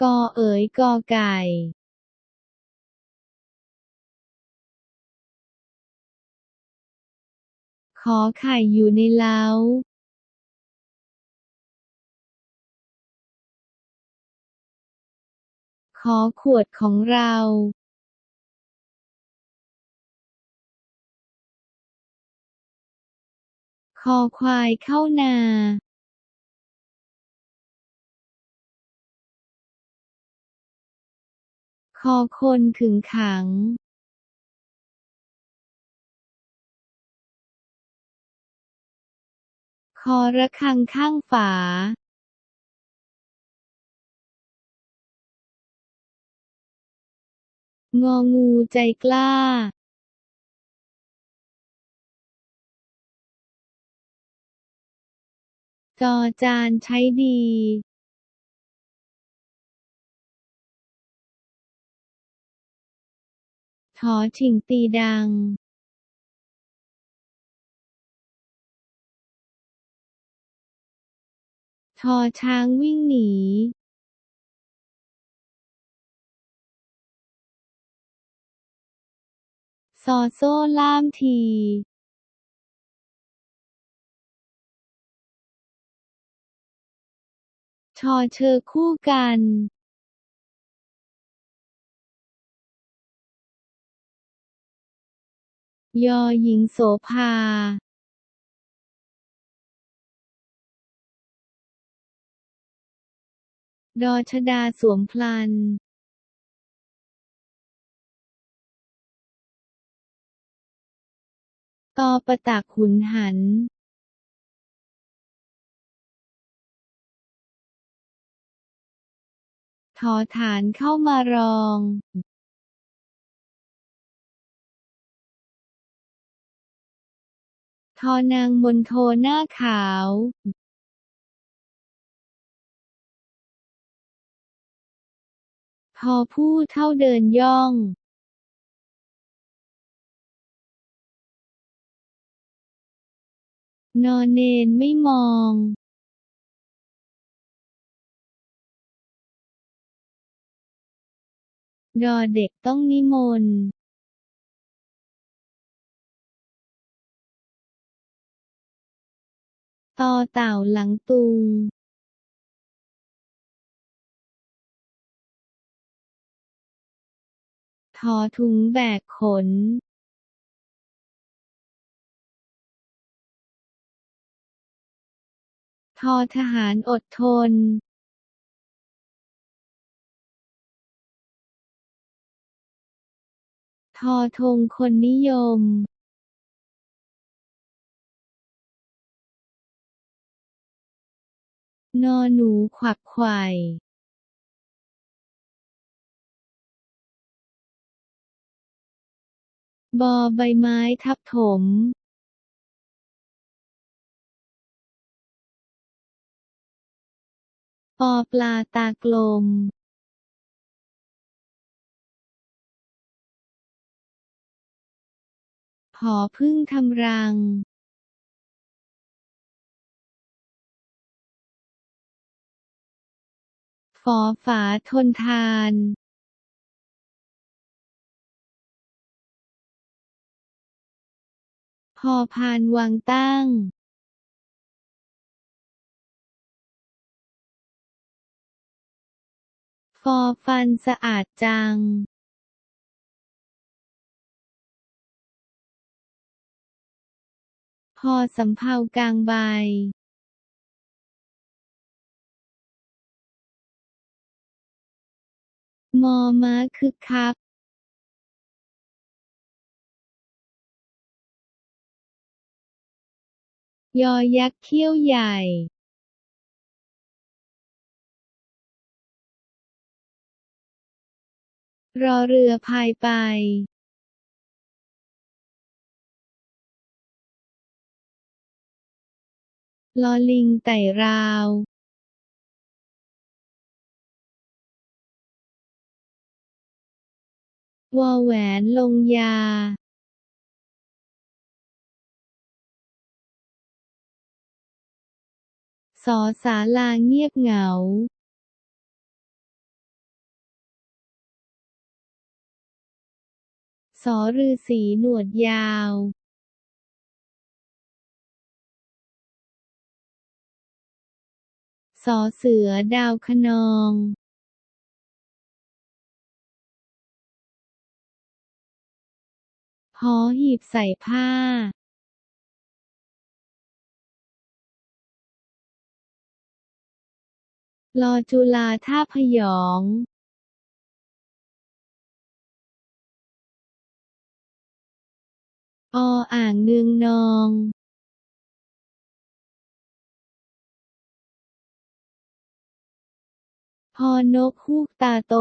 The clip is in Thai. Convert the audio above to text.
กอเอ๋ยกอไก่ขอไข่อยู่ในเล้า ขอขวดของเรา คอควายเข้านา คอคนขึงขังคอระฆังข้างฝา งองูใจกล้า จอจานใช้ดี ถอฉิงตีดังทอช้างวิ่งหนี ซอโซ่ล่ามที ชอเชอคู่กัน ยอหญิงโสภาดอชดาสวมพลัน ตอประตักหุนหัน ทอฐานเข้ามารอง ทอนางมนโทหน้าขาวทอผู้เท่าเดินย่องนอนเนนไม่มอง ดอเด็กต้องนิมนต์ ตอเต่าหลังตุงทอถุงแบกขน ทอทหารอดทน ทอธงคนนิยม นอหนูขวักไขว่บอใบไม้ทับถม ปอปลาตากลมผอพึ่งทำรัง ฝอฝาทนทานพอพานวางตั้ง ฟอฟันสะอาดจัง พอสำเภากลางใบ มอม้าคึกคักยอยักษ์เขี้ยวใหญ่ รอเรือพายไป ลอลิงไต่ราว วอแหวนลงยาสอสาลาเงียบเหงา สอฤาษีหนวดยาว สอเสือดาวขนอง หอหีบใส่ผ้าลอจุฬาท่าพยองออ่างเนืองนองฮอนกฮูกตาโต